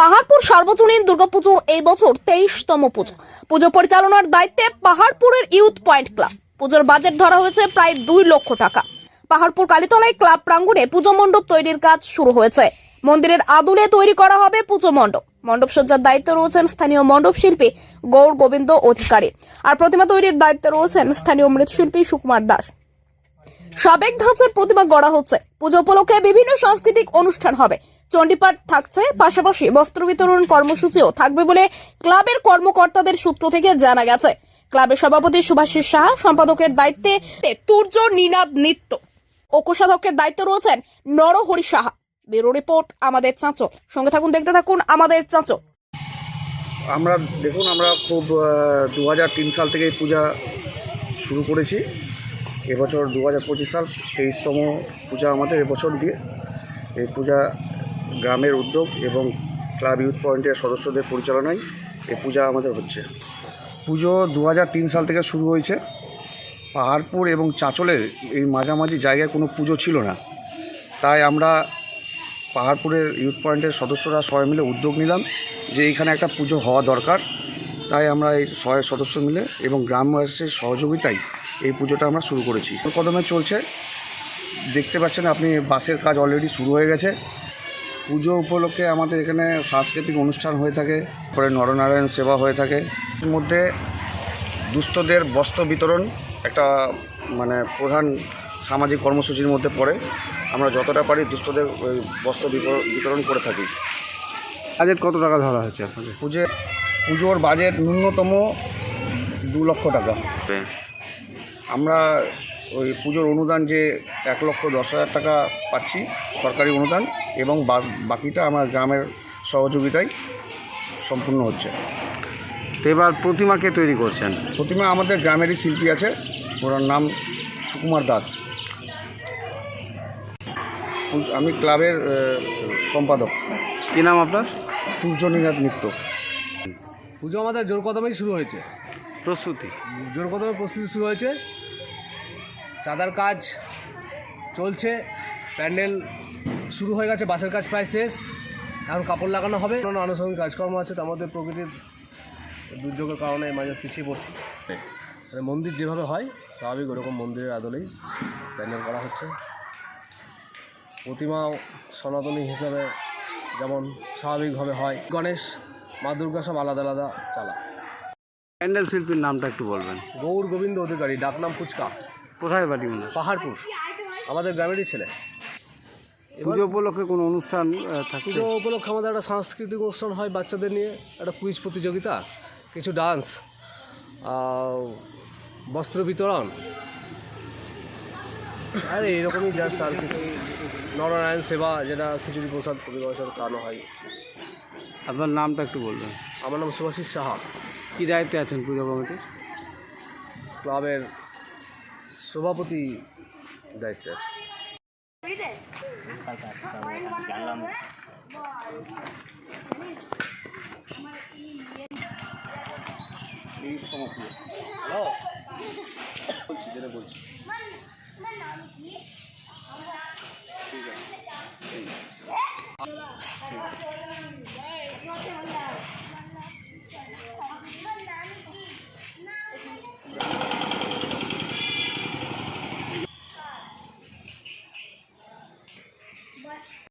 পাহাড়পুর সার্বজনীন দুর্গাপুজোর এই বছর তেইশতম পুজো। পুজো পরিচালনার দায়িত্বে পাহাড়পুরের ইউথ পয়েন্ট ক্লাব। পুজোর বাজেট ধরা হয়েছে প্রায় দুই লক্ষ টাকা। পাহাড়পুর কালীতলায় ক্লাব প্রাঙ্গণে পুজো মণ্ডপ তৈরির কাজ শুরু হয়েছে। মন্দিরের আদলে তৈরি করা হবে পুজো মণ্ডপ। মণ্ডপ সজ্জার দায়িত্বে রয়েছেন স্থানীয় মণ্ডপ শিল্পী গৌর গোবিন্দ অধিকারী। আর প্রতিমা তৈরির দায়িত্বে রয়েছেন স্থানীয় মৃৎশিল্পী সুকুমার দাস। সাবেক ধাঁচের প্রতিমা গড়া হচ্ছে। পুজো উপলক্ষে বিভিন্ন সাংস্কৃতিক অনুষ্ঠান হবে। চণ্ডীপাঠ থাকছে, পাশাপাশি বস্ত্র বিতরণ কর্মসূচিও থাকবে বলে ক্লাবের কর্মকর্তাদের সূত্র থেকে জানা গেছে। ক্লাবের সভাপতি সুভাষিস সাহা সম্পাদকের দায়িত্বে তুর্য নিনাদ নিত্য। ও কোষাধ্যক্ষের দায়িত্বে রয়েছেন নরহরি সাহা। ব্যুরো রিপোর্ট, আমাদের চাঁচল সঙ্গে থাকুন, দেখতে থাকুন আমাদের চাঁচল আমরা দেখুন, আমরা খুব দু হাজার তিন সাল থেকে পূজা শুরু করেছি। এবছর দু হাজার পঁচিশ সাল তেইশতম পূজা আমাদের এবছর দিয়ে। এই পূজা গ্রামের উদ্যোগ এবং ক্লাব ইউথ পয়েন্টের সদস্যদের পরিচালনায় এই পূজা আমাদের হচ্ছে। পুজো দু হাজার তিন সাল থেকে শুরু হয়েছে। পাহাড়পুর এবং চাঁচলের এই মাঝামাঝি জায়গায় কোনো পুজো ছিল না। তাই আমরা পাহাড়পুরের ইউথ পয়েন্টের সদস্যরা সবাই মিলে উদ্যোগ নিলাম যে এইখানে একটা পুজো হওয়া দরকার। তাই আমরা এই ছয় সদস্য মিলে এবং গ্রামবাসীর সহযোগিতায় এই পুজোটা আমরা শুরু করেছি। কদমে চলছে। দেখতে পাচ্ছেন আপনি বাসের কাজ অলরেডি শুরু হয়ে গেছে। পুজো উপলক্ষে আমাদের এখানে সাংস্কৃতিক অনুষ্ঠান হয়ে থাকে পরে নরনারায়ণ সেবা হয়ে থাকে। এর মধ্যে দুস্থদের বস্ত্র বিতরণ একটা মানে প্রধান সামাজিক কর্মসূচির মধ্যে পড়ে। আমরা যতটা পারি দুস্থদের ওই বস্ত্র বিতর- বিতরণ করে থাকি। বাজেট কত টাকা ধরা হয়েছে আপনাদের? পুজো পুজোর বাজেট ন্যূনতম দু লক্ষ টাকা। আমরা ওই পুজোর অনুদান যে এক লক্ষ দশ হাজার টাকা পাচ্ছি সরকারি অনুদান এবং বাকিটা আমার গ্রামের সহযোগিতায় সম্পূর্ণ হচ্ছে। তো এবার প্রতিমাকে তৈরি করছেন? প্রতিমা আমাদের গ্রামেরই শিল্পী আছে ওনার নাম সুকুমার দাস। আমি ক্লাবের সম্পাদক। কী নাম আপনার? তুর্যনীনাথ মিত্র। পুজো আমাদের জোর কদমেই শুরু হয়েছে। প্রস্তুতি। জোর কদমের প্রস্তুতি শুরু হয়েছে। চাঁদার কাজ চলছে। প্যান্ডেল শুরু হয়ে গেছে বাসের কাজ প্রায় শেষ। এখন কাপড় লাগানো হবে। অন্যান্য আনুষঙ্গিক কাজকর্ম আছে তার মধ্যে প্রকৃতির দুর্যোগের কারণে মাঝে পিছিয়ে পড়ছি। মানে মন্দির যেভাবে হয় স্বাভাবিক ওরকম মন্দিরের আদলেই প্যান্ডেল করা হচ্ছে। প্রতিমা সনাতনী হিসাবে যেমন স্বাভাবিকভাবে হয়। গণেশ মা দুর্গা সব আলাদা আলাদা চালা। প্যান্ডেল শিল্পীর নামটা একটু বলবেন। গৌর গোবিন্দ অধিকারী ডাকনাম ফুচকা। কোথায় বাড়ি ওনার পাহাড়পুর আমাদের গ্রামেরই ছেলে। পুজো উপলক্ষে কোনো অনুষ্ঠান পুজো উপলক্ষে আমাদের একটা সাংস্কৃতিক অনুষ্ঠান হয় বাচ্চাদের নিয়ে একটা কুইজ প্রতিযোগিতা কিছু ডান্স বস্ত্র বিতরণ। আর এইরকমই জাস্ট আর কিছু। নরনারায়ণ সেবা যেটা খিচুড়ি প্রসাদ বছর খাওয়ানো হয়। আপনার নামটা একটু বলবেন। আমার নাম সুভাষিস সাহা। কী দায়িত্বে আছেন পুজো কমিটির ক্লাবের সভাপতি দায়িত্বে আছে। বলছি যেটা বলছি। আছে What?